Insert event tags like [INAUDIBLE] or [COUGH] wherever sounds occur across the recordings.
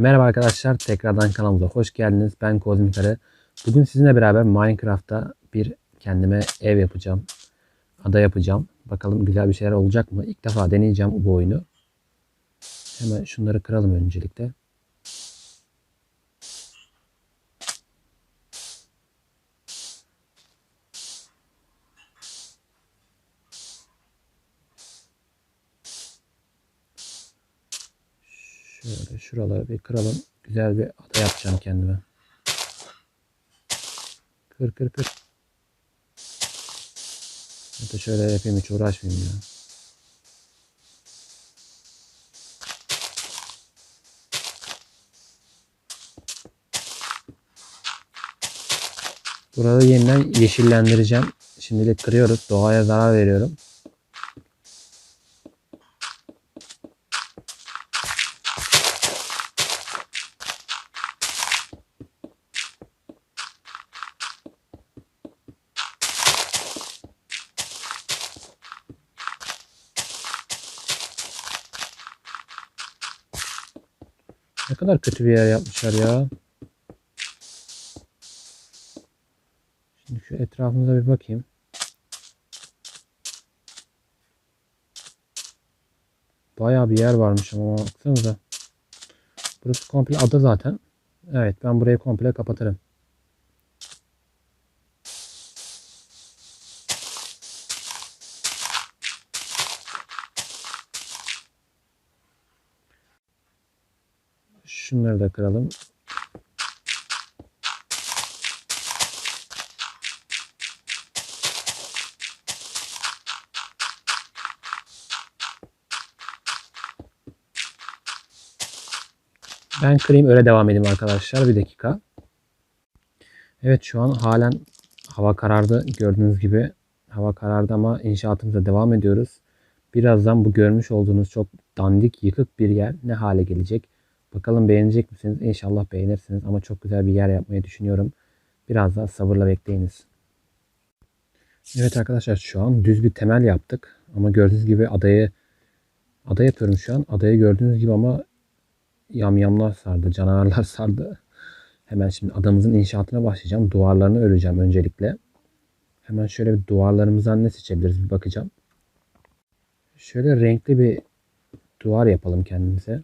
Merhaba arkadaşlar, tekrardan kanalımıza hoş geldiniz. Ben Kozmik Arı. Bugün sizinle beraber Minecraft'ta bir kendime ev yapacağım. Ada yapacağım. Bakalım güzel bir şeyler olacak mı? İlk defa deneyeceğim bu oyunu. Hemen şunları kıralım öncelikle. Şöyle şuraları bir kıralım. Güzel bir ada yapacağım kendime. Kır kır kır. Ya şöyle yapayım hiç uğraşmayayım ya. Burada yeniden yeşillendireceğim. Şimdilik kırıyoruz. Doğaya zarar veriyorum. Ne kadar kötü bir yer yapmışlar ya. Şimdi şu etrafımıza bir bakayım. Bayağı bir yer varmış ama baksanıza. Burası komple ada zaten. Evet ben burayı komple kapatırım. Şunları da kıralım. Ben kırayım öyle devam edeyim arkadaşlar. Bir dakika. Evet şu an halen hava karardı. Gördüğünüz gibi hava karardı ama inşaatımıza devam ediyoruz. Birazdan bu görmüş olduğunuz çok dandik yıkık bir yer ne hale gelecek. Bakalım beğenecek misiniz? İnşallah beğenirsiniz ama çok güzel bir yer yapmayı düşünüyorum. Biraz daha sabırla bekleyiniz. Evet arkadaşlar şu an düz bir temel yaptık. Ama gördüğünüz gibi adayı ada yapıyorum şu an. Adayı gördüğünüz gibi ama yamyamlar sardı, canavarlar [LAUGHS] sardı. Hemen şimdi adamızın inşaatına başlayacağım. Duvarlarını öreceğim öncelikle. Hemen şöyle bir duvarlarımızdan ne seçebiliriz bir bakacağım. Şöyle renkli bir duvar yapalım kendimize.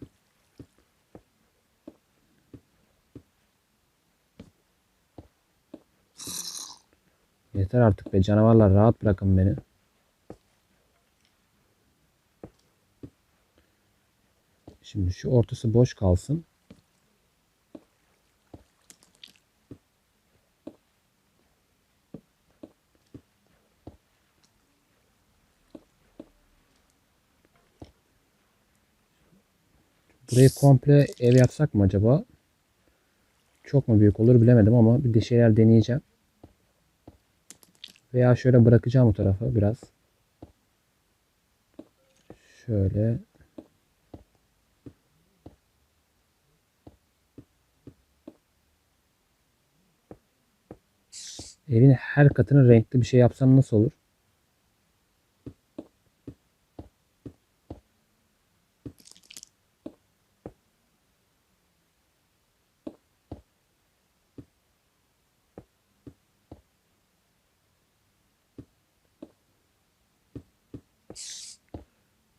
Yeter artık be canavarlar rahat bırakın beni. Şimdi şu ortası boş kalsın. Burayı komple ev yapsak mı acaba? Çok mu büyük olur bilemedim ama bir de şeyler deneyeceğim. Veya şöyle bırakacağım bu tarafa biraz. Şöyle. Evin her katını renkli bir şey yapsam nasıl olur?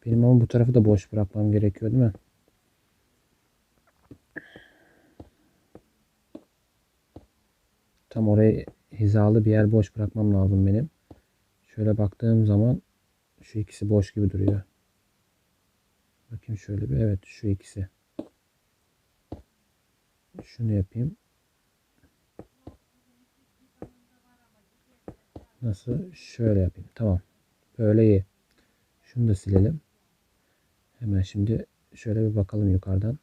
Benim ama bu tarafı da boş bırakmam gerekiyor değil mi? Tam oraya hizalı bir yer boş bırakmam lazım benim. Şöyle baktığım zaman şu ikisi boş gibi duruyor. Bakayım şöyle bir. Evet şu ikisi. Şunu yapayım. Nasıl? Şöyle yapayım. Tamam. Böyle iyi. Şunu da silelim. Hemen şimdi şöyle bir bakalım yukarıdan.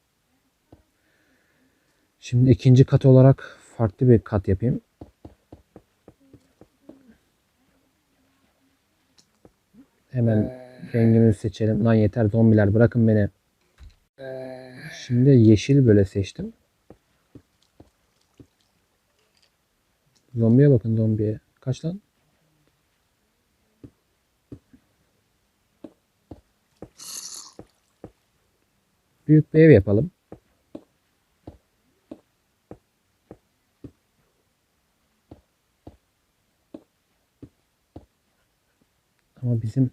Şimdi ikinci kat olarak farklı bir kat yapayım. Hemen rengimizi seçelim. Lan yeter zombiler bırakın beni. Şimdi yeşil böyle seçtim. Zombiye bakın zombiye. Kaç lan? büyük bir ev yapalım. Ama bizim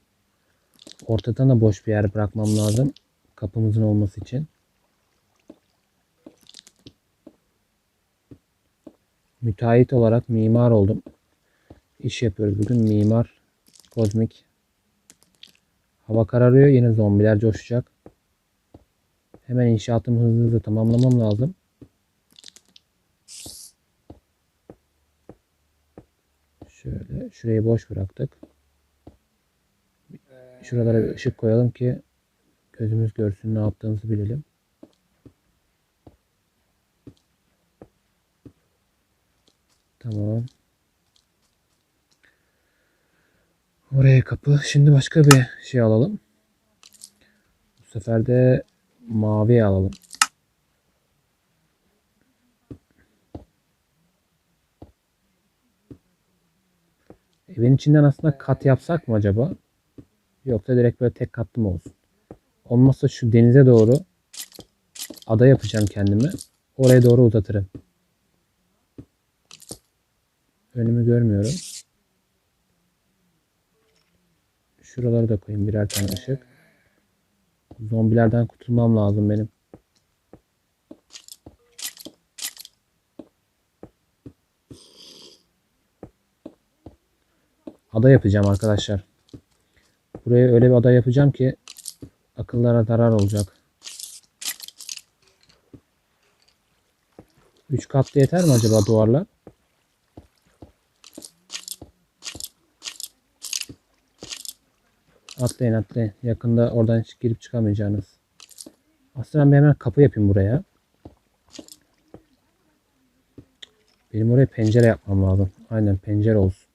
ortadan da boş bir yer bırakmam lazım. Kapımızın olması için. Müteahhit olarak mimar oldum. İş yapıyoruz bugün. Mimar, kozmik. Hava kararıyor. Yine zombiler coşacak. Hemen inşaatımı hızlı hızlı tamamlamam lazım. Şöyle şurayı boş bıraktık. Şuralara bir ışık koyalım ki gözümüz görsün ne yaptığımızı bilelim. Tamam. Oraya kapı. Şimdi başka bir şey alalım. Bu sefer de mavi alalım. Evin içinden aslında kat yapsak mı acaba? Yoksa direkt böyle tek katlı mı olsun? Olmazsa şu denize doğru ada yapacağım kendime. Oraya doğru uzatırım. Önümü görmüyorum. Şuraları da koyayım birer tane ışık. Zombilerden kurtulmam lazım benim. Ada yapacağım arkadaşlar. Buraya öyle bir ada yapacağım ki akıllara zarar olacak. 3 katlı yeter mi acaba duvarlar? Atlayın atlayın. Yakında oradan hiç girip çıkamayacaksınız. Aslında ben hemen kapı yapayım buraya. Benim oraya pencere yapmam lazım. Aynen pencere olsun.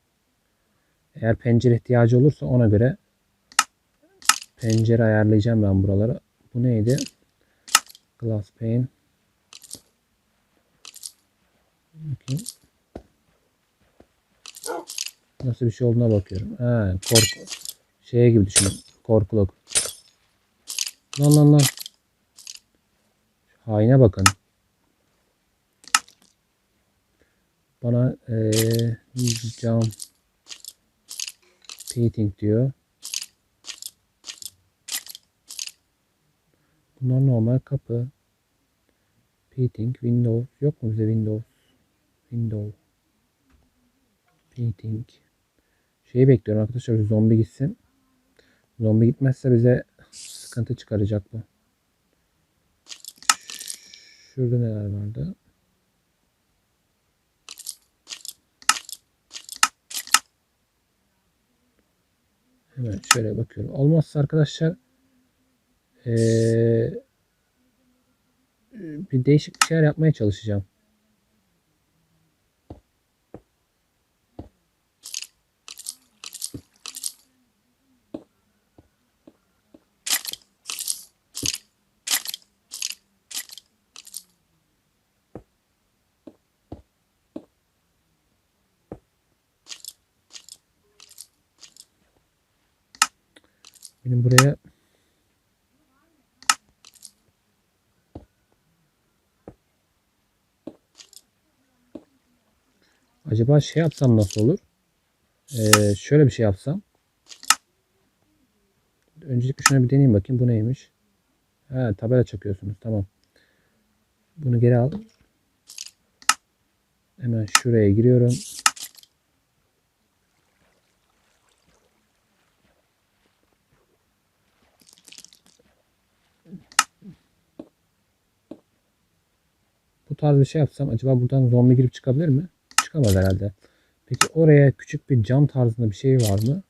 Eğer pencere ihtiyacı olursa ona göre pencere ayarlayacağım ben buraları. Bu neydi? Glass pane. Bakayım. Nasıl bir şey olduğuna bakıyorum. Ha, korku. Şeye gibi düşünün. Korkuluk. Lan lan lan. Haine bakın. Bana ee, cam painting diyor. Bunlar normal kapı. Painting, Windows. Yok mu bize Windows? Windows. Painting. Şeyi bekliyorum arkadaşlar. Zombi gitsin. Zombi gitmezse bize sıkıntı çıkaracak bu. Şurada neler vardı? Hemen şöyle bakıyorum. Olmazsa arkadaşlar ee, bir değişik bir şeyler yapmaya çalışacağım. Benim buraya Acaba şey yapsam nasıl olur? Ee, şöyle bir şey yapsam. Öncelikle şuna bir deneyeyim bakayım. Bu neymiş? Ha, tabela çakıyorsunuz. Tamam. Bunu geri al. Hemen şuraya giriyorum. Tarz bir şey yapsam acaba buradan zombi girip çıkabilir mi? Çıkamaz herhalde. Peki oraya küçük bir cam tarzında bir şey var mı?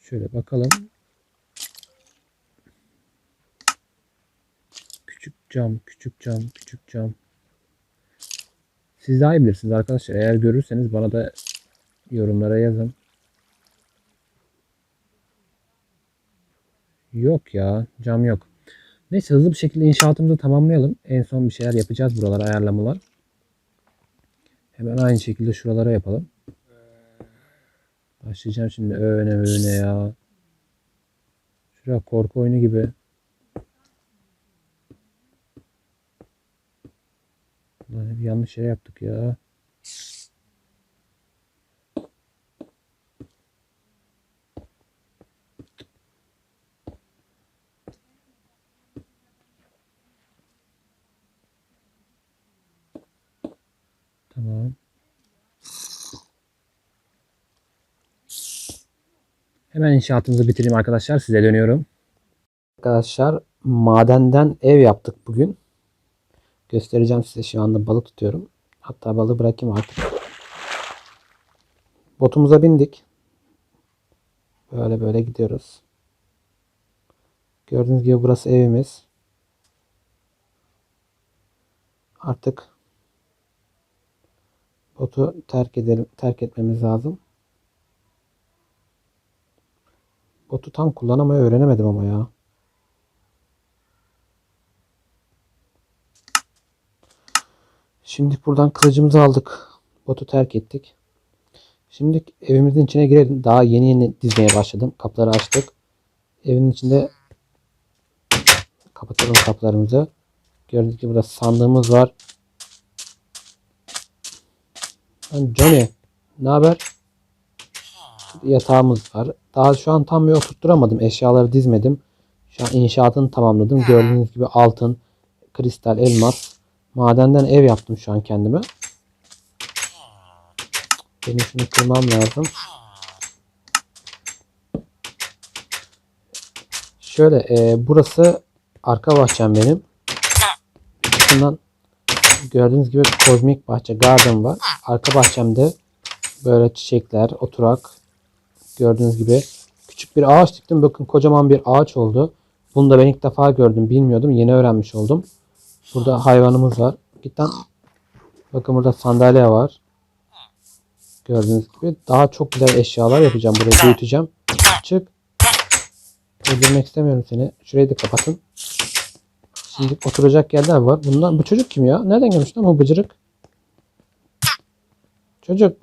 Şöyle bakalım. Küçük cam, küçük cam, küçük cam. Siz daha iyi bilirsiniz arkadaşlar. Eğer görürseniz bana da yorumlara yazın. Yok ya. Cam yok. Neyse hızlı bir şekilde inşaatımızı tamamlayalım. En son bir şeyler yapacağız buralara ayarlamalar. Hemen aynı şekilde şuralara yapalım. Başlayacağım şimdi öne öne ya. Şuraya korku oyunu gibi. Yanlış şey yaptık ya. Tamam. Hemen inşaatımızı bitireyim arkadaşlar. Size dönüyorum. Arkadaşlar madenden ev yaptık bugün. Göstereceğim size şu anda balık tutuyorum. Hatta balığı bırakayım artık. Botumuza bindik. Böyle böyle gidiyoruz. Gördüğünüz gibi burası evimiz. Artık botu terk edelim, terk etmemiz lazım. Botu tam kullanamayı öğrenemedim ama ya. Şimdi buradan kılıcımızı aldık. Botu terk ettik. Şimdi evimizin içine girelim. Daha yeni yeni dizmeye başladım. Kapıları açtık. Evin içinde kapatalım kapılarımızı. Gördüğünüz gibi burada sandığımız var. Johnny ne haber? Yatağımız var. Daha şu an tam bir oturtturamadım. Eşyaları dizmedim. Şu an inşaatını tamamladım. Gördüğünüz gibi altın, kristal, elmas. Madenden ev yaptım şu an kendime. Benim şunu kırmam lazım. Şöyle e, burası arka bahçem benim. Şundan gördüğünüz gibi kozmik bahçe garden var. Arka bahçemde böyle çiçekler, oturak gördüğünüz gibi küçük bir ağaç diktim. Bakın kocaman bir ağaç oldu. Bunu da ben ilk defa gördüm. Bilmiyordum. Yeni öğrenmiş oldum. Burada hayvanımız var. Gitten bakın burada sandalye var. Gördüğünüz gibi daha çok güzel eşyalar yapacağım. Burayı büyüteceğim. Çık. Öldürmek istemiyorum seni. Şurayı da kapatın. Şimdi oturacak yerler var. Bundan bu çocuk kim ya? Nereden gelmiş lan bu bıcırık? Çocuk.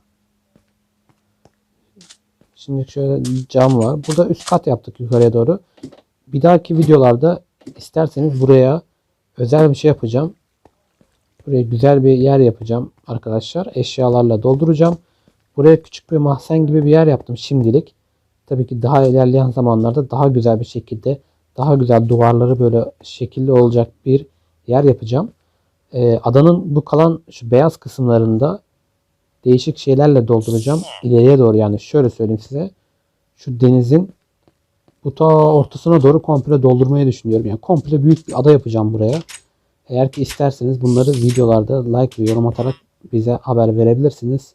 Şimdi şöyle cam var. Burada üst kat yaptık yukarıya doğru. Bir dahaki videolarda isterseniz buraya özel bir şey yapacağım. Buraya güzel bir yer yapacağım arkadaşlar. Eşyalarla dolduracağım. Buraya küçük bir mahzen gibi bir yer yaptım şimdilik. Tabii ki daha ilerleyen zamanlarda daha güzel bir şekilde daha güzel duvarları böyle şekilli olacak bir yer yapacağım. Ee, adanın bu kalan şu beyaz kısımlarında değişik şeylerle dolduracağım. İleriye doğru yani şöyle söyleyeyim size. Şu denizin bu ta ortasına doğru komple doldurmayı düşünüyorum. Yani komple büyük bir ada yapacağım buraya. Eğer ki isterseniz bunları videolarda like ve yorum atarak bize haber verebilirsiniz.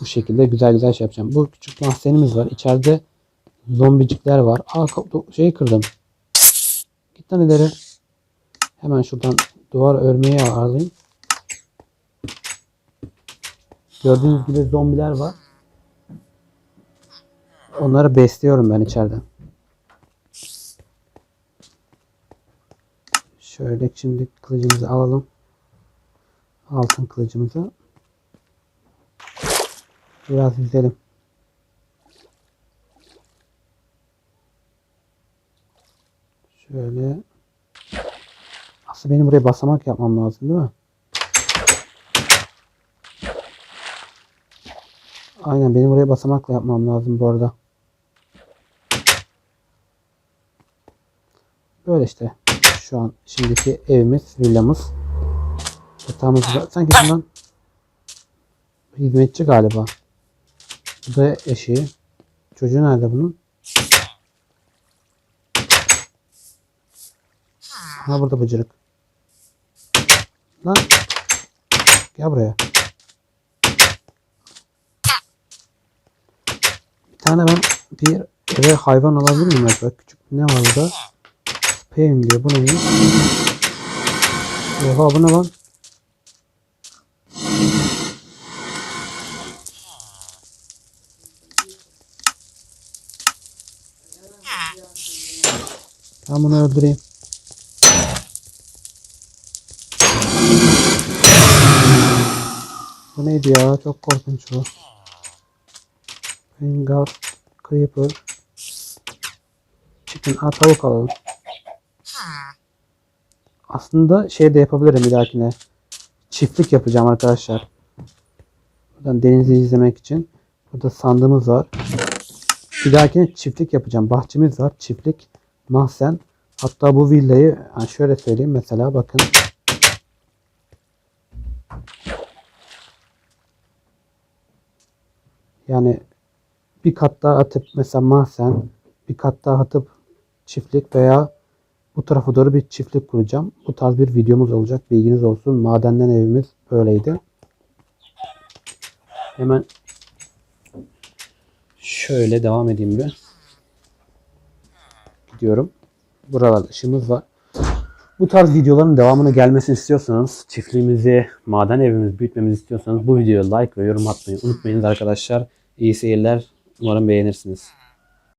Bu şekilde güzel güzel şey yapacağım. Bu küçük mahzenimiz var. İçeride zombicikler var. Aa şeyi kırdım. İleri. Hemen şuradan duvar örmeyi alayım. Gördüğünüz gibi zombiler var. Onları besliyorum ben içeriden. Şöyle şimdi kılıcımızı alalım. Altın kılıcımızı. Biraz yüzelim. Şöyle. Aslında benim buraya basamak yapmam lazım değil mi? Aynen benim buraya basamakla yapmam lazım bu arada. Böyle işte. Şu an şimdiki evimiz, villamız. Yatağımız var. Sanki bundan hizmetçi galiba. Bu da eşi. Çocuğu nerede bunun? Ha burada bıcırık. Lan. Gel buraya. Bir tane ben bir eve hayvan alabilir miyim acaba? Küçük ne var burada? Payim diyor. Bu neymiş? Oha bu ne lan? Ben bunu öldüreyim. Bu neydi ya? Çok korkunç bu. Bengal Creeper Chicken. Aa, tavuk alalım. Aslında şey de yapabilirim bir dahakine. Çiftlik yapacağım arkadaşlar. Buradan denizi izlemek için. Burada sandığımız var. Bir dahakine çiftlik yapacağım. Bahçemiz var. Çiftlik, mahzen. Hatta bu villayı yani şöyle söyleyeyim mesela bakın. Yani bir kat daha atıp mesela mahzen bir kat daha atıp çiftlik veya bu tarafa doğru bir çiftlik kuracağım. Bu tarz bir videomuz olacak. Bilginiz olsun. Madenden evimiz böyleydi. Hemen şöyle devam edeyim bir. Gidiyorum. Buralarda ışığımız var. Bu tarz videoların devamını gelmesini istiyorsanız, çiftliğimizi, maden evimizi büyütmemizi istiyorsanız bu videoya like ve yorum atmayı unutmayınız arkadaşlar. İyi seyirler. Umarım beğenirsiniz.